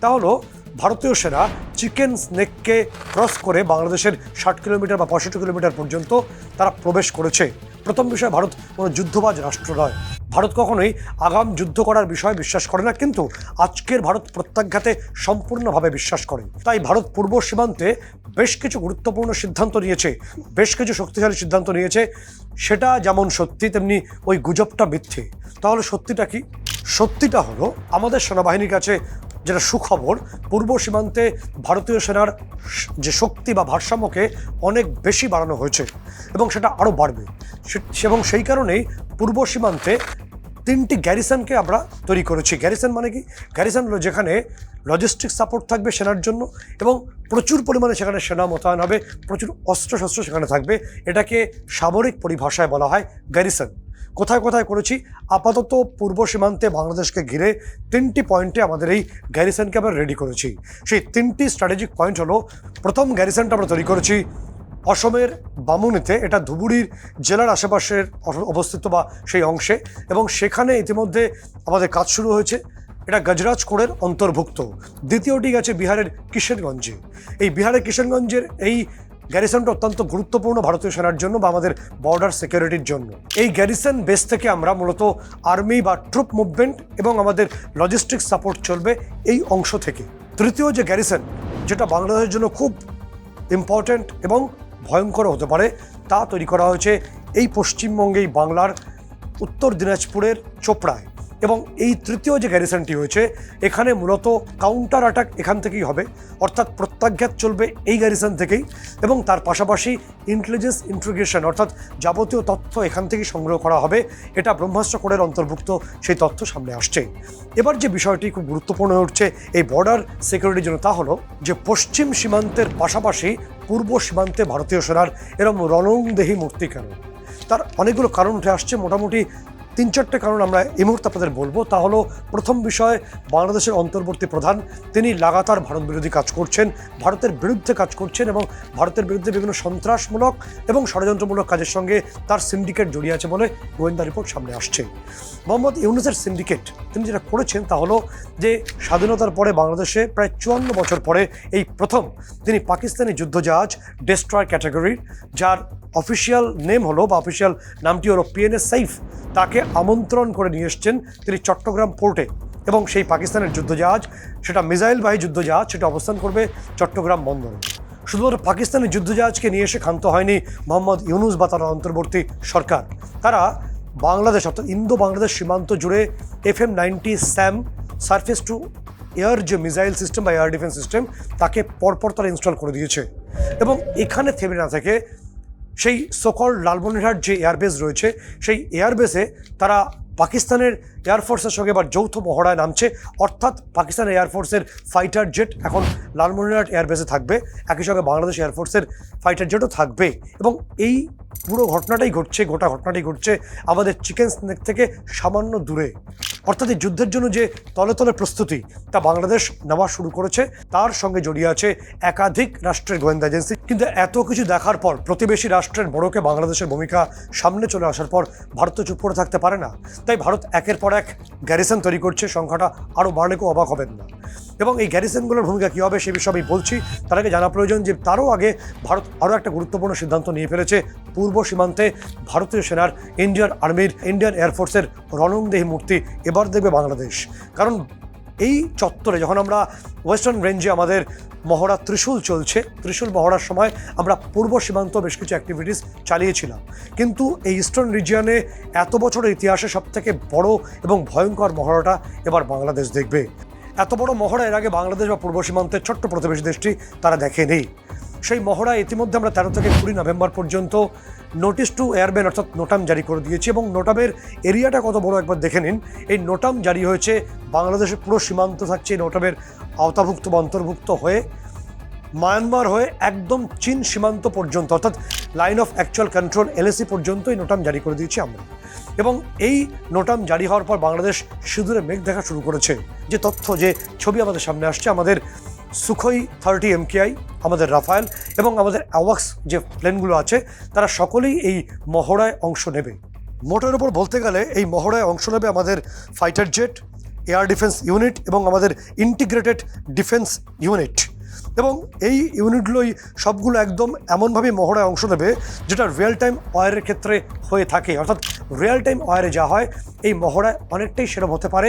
তা হলো ভারতীয় সেনা চিকেন স্নেককে ক্রস করে বাংলাদেশের ষাট কিলোমিটার বা পঁয়ষট্টি কিলোমিটার পর্যন্ত তারা প্রবেশ করেছে। প্রথম বিষয়, ভারত কোনো যুদ্ধবাজ রাষ্ট্র নয়। ভারত কখনোই আগাম যুদ্ধ করার বিষয়ে বিশ্বাস করে না, কিন্তু আজকের ভারত প্রত্যাঘাতে সম্পূর্ণভাবে বিশ্বাস করে। তাই ভারত পূর্ব সীমান্তে বেশ কিছু গুরুত্বপূর্ণ সিদ্ধান্ত নিয়েছে, বেশ কিছু শক্তিশালী সিদ্ধান্ত নিয়েছে, সেটা যেমন সত্যি, তেমনি ওই গুজবটা মিথ্যে। তাহলে সত্যিটা কি? সত্যিটা হলো আমাদের সেনাবাহিনীর কাছে যেটা সুখবর, পূর্ব সীমান্তে ভারতীয় সেনার যে শক্তি বা ভারসাম্যকে অনেক বেশি বাড়ানো হয়েছে এবং সেটা আরও বাড়বে। এবং সেই কারণেই পূর্ব সীমান্তে তিনটি গ্যারিসনকে আমরা তৈরি করেছি। গ্যারিসন মানে কি? গ্যারিসন হলো যেখানে লজিস্টিক সাপোর্ট থাকবে সেনার জন্য এবং প্রচুর পরিমাণে সেখানে সেনা মোতায়েন হবে, প্রচুর অস্ত্রশস্ত্র সেখানে থাকবে। এটাকে সামরিক পরিভাষায় বলা হয় গ্যারিসন কোথায় কোথায় করেছি? আপাতত পূর্ব সীমান্তে বাংলাদেশকে ঘিরে তিনটি পয়েন্টে আমাদের এই গ্যারিসনকে আমরা রেডি করেছি। সেই তিনটি স্ট্র্যাটেজিক পয়েন্ট হলো, প্রথম গ্যারিসনটা আমরা তৈরি করেছি অসমের বামুনিতে, এটা ধুবুরির জেলার আশেপাশের অবস্থিত বা সেই অংশে এবং সেখানে ইতিমধ্যে আমাদের কাজ শুরু হয়েছে। এটা গজরাজ কোড়ের অন্তর্ভুক্ত। দ্বিতীয়টি গেছে বিহারের কিশনগঞ্জে এই বিহারের কিশনগঞ্জের এই গ্যারিসনটা অত্যন্ত গুরুত্বপূর্ণ ভারতীয় সেনার জন্য বা আমাদের বর্ডার সিকিউরিটির জন্য। এই গ্যারিসন বেস থেকে আমরা মূলত আর্মি বা ট্রুপ মুভমেন্ট এবং আমাদের লজিস্টিক সাপোর্ট চলবে এই অংশ থেকে। তৃতীয় যে গ্যারিসন, যেটা বাংলাদেশের জন্য খুব ইম্পর্ট্যান্ট এবং ভয়ঙ্কর হতে পারে, তা তৈরি করা হয়েছে এই পশ্চিমবঙ্গেই বাংলার উত্তর দিনাজপুরের চোপড়ায়। এবং এই তৃতীয় যে গ্যারিসনটি হয়েছে, এখানে মূলত কাউন্টার অ্যাটাক এখান থেকেই হবে। অর্থাৎ প্রত্যাঘাত চলবে এই গ্যারিসন থেকেই এবং তার পাশাপাশি ইন্টেলিজেন্স ইন্ট্রিগেশন অর্থাৎ যাবতীয় তথ্য এখান থেকেই সংগ্রহ করা হবে। এটা ব্রহ্মাস্ত্র কোডের অন্তর্ভুক্ত সেই তথ্য সামনে আসছে। এবার যে বিষয়টি খুব গুরুত্বপূর্ণ উঠছে এই বর্ডার সিকিউরিটির জন্য তা হলো যে পশ্চিম সীমান্তের পাশাপাশি পূর্ব সীমান্তে ভারতীয় সেনার এরম রণংদেহী মূর্তি কেন? তার অনেকগুলো কারণ উঠে আসছে। মোটামুটি তিন চারটে কারণ আমরা এই মুহূর্তে আপনাদের বলব। তা হলো, প্রথম বিষয়, বাংলাদেশের অন্তর্বর্তী প্রধান, তিনি লাগাতার ভারত বিরোধী কাজ করছেন, ভারতের বিরুদ্ধে কাজ করছেন এবং ভারতের বিরুদ্ধে বিভিন্ন সন্ত্রাসমূলক এবং ষড়যন্ত্রমূলক কাজের সঙ্গে তার সিন্ডিকেট জড়িয়ে আছে বলে গোয়েন্দা রিপোর্ট সামনে আসছে। মোহাম্মদ ইউনুসের সিন্ডিকেট তিনি যেটা করেছেন তা হলো যে, স্বাধীনতার পরে বাংলাদেশে প্রায় চুয়ান্ন বছর পরে এই প্রথম তিনি পাকিস্তানি যুদ্ধজাহাজ ডেস্ট্রয় ক্যাটাগরির যার অফিসিয়াল নেম হলো বা অফিসিয়াল নামটি হলো পিএনএস সাইফ তাকে আমন্ত্রণ করে নিয়ে এসছেন তিনি চট্টগ্রাম পোর্টে। এবং সেই পাকিস্তানের যুদ্ধজাহাজ, সেটা মিসাইলবাহী যুদ্ধজাহাজ, সেটা অবস্থান করবে চট্টগ্রাম বন্দরে। শুধুমাত্র পাকিস্তানের যুদ্ধজাহাজকে নিয়ে এসে ক্ষান্ত হয়নি মোহাম্মদ ইউনুস বা তার অন্তর্বর্তী সরকার। তারা বাংলাদেশ, অর্থাৎ ইন্দো বাংলাদেশ সীমান্ত জুড়ে F M ninety SAM, surface to air যে মিসাইল সিস্টেম বা এয়ার ডিফেন্স সিস্টেম, তাকে পরপর তারা ইনস্টল করে দিয়েছে। এবং এখানে থেমে না থেকে সেই সকল লালমনিরহাট যে এয়ারবেস রয়েছে, সেই এয়ারবেসে তারা পাকিস্তানের এয়ারফোর্সের সঙ্গে এবার যৌথ মহড়ায় নামছে। অর্থাৎ পাকিস্তান এয়ারফোর্সের ফাইটার জেট এখন লালমনিরহাট এয়ারবেসে থাকবে। একই সঙ্গে বাংলাদেশ এয়ারফোর্সের ফাইটার জেটও থাকবে। এবং এই পুরো ঘটনাটাই ঘটছে, গোটা ঘটনাটাই ঘটছে আমাদের চিকেন স্নেক থেকে সামান্য দূরে। অর্থাৎ এই যুদ্ধের জন্য যে তলে তলে প্রস্তুতি তা বাংলাদেশ নেওয়া শুরু করেছে, তার সঙ্গে জড়িয়ে আছে একাধিক রাষ্ট্রের গোয়েন্দা এজেন্সি। কিন্তু এত কিছু দেখার পর প্রতিবেশী রাষ্ট্রের বড়কে বাংলাদেশের ভূমিকা সামনে চলে আসার পর ভারত তো চুপ করে থাকতে পারে না। তাই ভারত একের পর এক গ্যারিসন তৈরি করছে, সংখ্যাটা আরও বাড়লে কেউ অবাক হবেন না। এবং এই গ্যারিসনগুলোর ভূমিকা কী হবে সে বিষয়ে আমি বলছি। তার আগে জানা প্রয়োজন যে তারও আগে ভারত আরও একটা গুরুত্বপূর্ণ সিদ্ধান্ত নিয়ে ফেলেছে। পূর্ব সীমান্তে ভারতীয় সেনার ইন্ডিয়ান আর্মির, ইন্ডিয়ান এয়ারফোর্সের রণংদেহী মূর্তি এবার দেখবে বাংলাদেশ। কারণ এই চত্বরে যখন আমরা ওয়েস্টার্ন রেঞ্জে আমাদের মহড়া ত্রিশূল চলছে, ত্রিশূল মহড়ার সময় আমরা পূর্ব সীমান্ত বেশ কিছু অ্যাক্টিভিটিস চালিয়েছিলাম। কিন্তু এই ইস্টার্ন রিজিয়নে এত বছরের ইতিহাসে সবথেকে বড় এবং ভয়ঙ্কর মহড়াটা এবার বাংলাদেশ দেখবে। এত বড় মহড়া এর আগে বাংলাদেশ বা পূর্ব সীমান্তের ছোট্ট প্রতিবেশী দেশটি তারা দেখেনি। সেই মহড়া ইতিমধ্যে আমরা তেরো থেকে কুড়ি নভেম্বর পর্যন্ত নোটিশ টু এয়ারবেন অর্থাৎ নোটাম জারি করে দিয়েছি এবং নোটামের এরিয়াটা কত বড় একবার দেখে নিন। এই নোটাম জারি হয়েছে বাংলাদেশের পুরো সীমান্ত থাকছে এই নোটামের আওতাভুক্ত বা অন্তর্ভুক্ত হয়ে। মায়ানমার হয়ে একদম চীন সীমান্ত পর্যন্ত, অর্থাৎ line of actual control LAC পর্যন্ত এই নোটাম জারি করে দিয়েছি আমরা। এবং এই নোটাম জারি হওয়ার পর বাংলাদেশ সিঁদুরে মেঘ দেখা শুরু করেছে। যে তথ্য, যে ছবি আমাদের সামনে আসছে, আমাদের সুখই থার্টি এমকেআই আমাদের রাফায়েল এবং আমাদের অ্যাওয়াক্স যে প্লেনগুলো আছে, তারা সকলেই এই মহড়ায় অংশ নেবে। মোটের ওপর বলতে গেলে এই মহড়ায় অংশ নেবে আমাদের fighter jet air defence unit এবং আমাদের ইন্টিগ্রেটেড ডিফেন্স ইউনিট এবং এই ইউনিটগুলোই সবগুলো একদম এমনভাবে মহড়ায় অংশ নেবে যেটা রিয়েল টাইম ওয়ারের ক্ষেত্রে হয়ে থাকে। অর্থাৎ রিয়েল টাইম ওয়ারে যা হয়, এই মহড়ায় অনেকটাই সেরম হতে পারে।